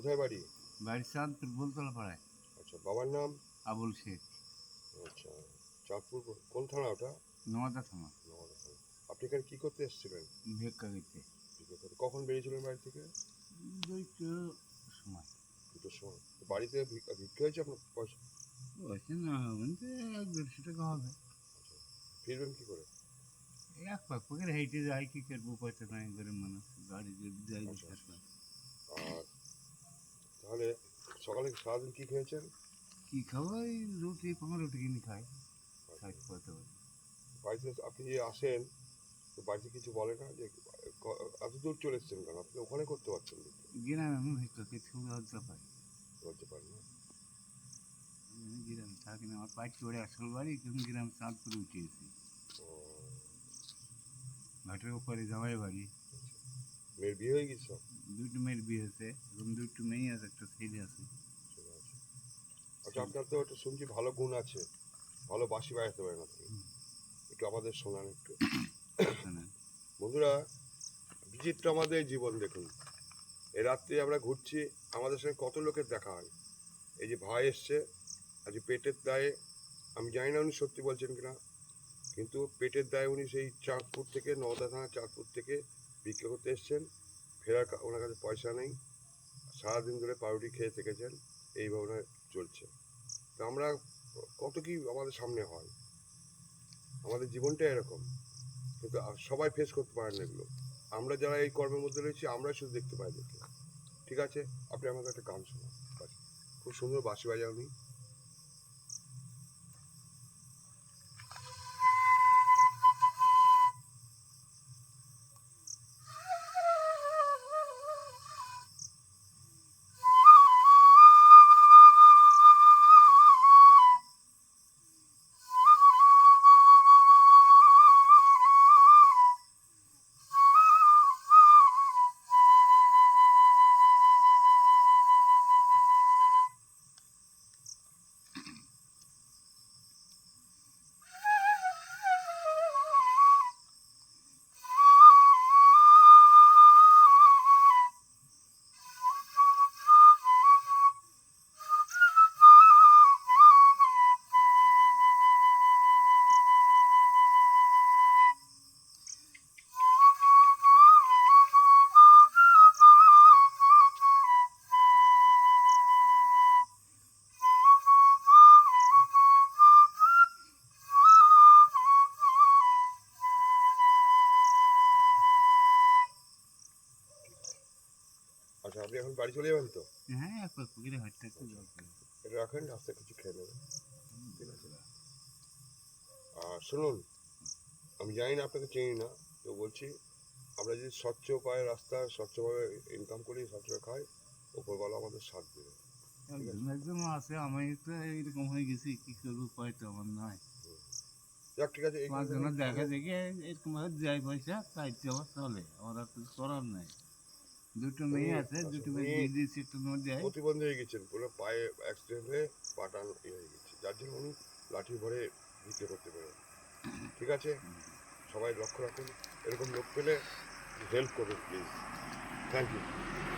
কোথায় বাড়ি? বাড়ির চাঁদপুর বলতলা পাড়ায়। আচ্ছা বাবার নাম? আবুল শেখ। আচ্ছা চাঁদপুর কোন থানা ওটা? নোয়াদা থামা নওয়াজ থানা। আপনি এখানে কি করতে এসেছিলেন? ভিক্ষা দিতে? কখন বেরিয়েছিলেন বাড়ি থেকে? দুইটো সময়। দুটোর সময়। বাড়িতে ভিক্ষা হয়েছে আপনার পয়সা? বলছে না হবেন তো এক দেড়শো টাকা হবে। ফিরবেন কি করে? এক পাক পাকের হেঁটে যাই কি করব পয়সা নাই করে মানুষ। গাড়ি যাই আচ্ছা, থাকবে আর তাহলে সকালে সারাদিন কি খেয়েছেন? কি খাব? এই রুটি পাউরুটি কিনে খাই। পয়সা বাড়িতে আপনি যে আসেন তো বাড়িতে কিছু বলে না যে এত দূর চলে এসছেন কেন? আপনি ওখানে করতে পারছেন গ্রামে আমি ভিক্ষা কিছু লজ্জা পাই। করতে পারেন না? গ্রামে থাকি না। আমার পাইট করে আসল বাড়ি কিন্তু গ্রাম চাঁদপুরে উঠিয়েছি ও, ঘাটের উপরে জামাই বাড়ি মেয়ের বিয়ে হয়ে গেছে? দুটো মেয়ের বিয়ে হয়েছে এবং দুটো মেয়ে আছে একটা ছেলে আছে। আচ্ছা আপনার তো একটা শুনছি ভালো গুণ আছে। ভালো বাঁশি বাজাতে পারেন আপনি। একটু আমাদের শোনান একটু। বন্ধুরা বিচিত্র আমাদের জীবন দেখুন। এই রাত্রে আমরা ঘুরছি আমাদের সঙ্গে কত লোকের দেখা হয়? এই যে ভাই এসছে আজ পেটের দায়ে আমি জানি না উনি সত্যি বলছেন কিনা কিন্তু পেটের দায়ে উনি সেই চাঁদপুর থেকে নওদা থানা চাঁদপুর থেকে ভিক্ষা করতে এসছেন। ফেরার ওনার কাছে পয়সা নেই। সারাদিন ধরে পাউরুটি খেয়ে থেকেছেন। এইভাবে ওনার চলছে। তো আমরা কত কি আমাদের সামনে হয়? আমাদের জীবনটা এরকম। কিন্তু সবাই ফেস করতে পারেন এগুলো। আমরা যারা এই কর্মের মধ্যে রয়েছি আমরা শুধু দেখতে পাই দেখে ঠিক আছে? আপনি আমাকে একটা গান শোনান। খুব সুন্দর বাঁশি বাজাও আপনি এখন বাড়ি চলে যাবেন তো? হ্যাঁ পুকুরে হাঁটতে একটু জল। এটা রাখেন রাস্তায় কিছু খেয়ে নেবেন। ঠিক আছে। আর শুনুন আমি জানি না আপনাকে চিনি না তো বলছি আমরা যদি স্বচ্ছ পায়ে রাস্তা স্বচ্ছভাবে ইনকাম করি স্বচ্ছভাবে খাই ওপরবেলা আমাদের সাথ দেবে। একজন আছে আমি তো এইরকম হয়ে গেছি কি করব উপায় তো আমার নয় যাক ঠিক আছে পাঁচজনের দেখা দেখে এরকম ভাবে যাই পয়সা তাই আমার চলে আমার আর কিছু করার নাই। দুটো মেয়ে আছে আচ্ছা, দুটো মেয়ে নোট দেয় প্রতিবন্ধী হয়ে গেছেন পুরো পায়ে অ্যাক্সিডেন্ট হয়ে পাটা ইয়ে হয়ে গেছে। যার জন্য উনি লাঠি ভরে ভিক্ষে করতে পারেন ঠিক আছে? সবাই লক্ষ্য রাখুন। এরকম লোক পেলে হেল্প করুন প্লিজ থ্যাংক ইউ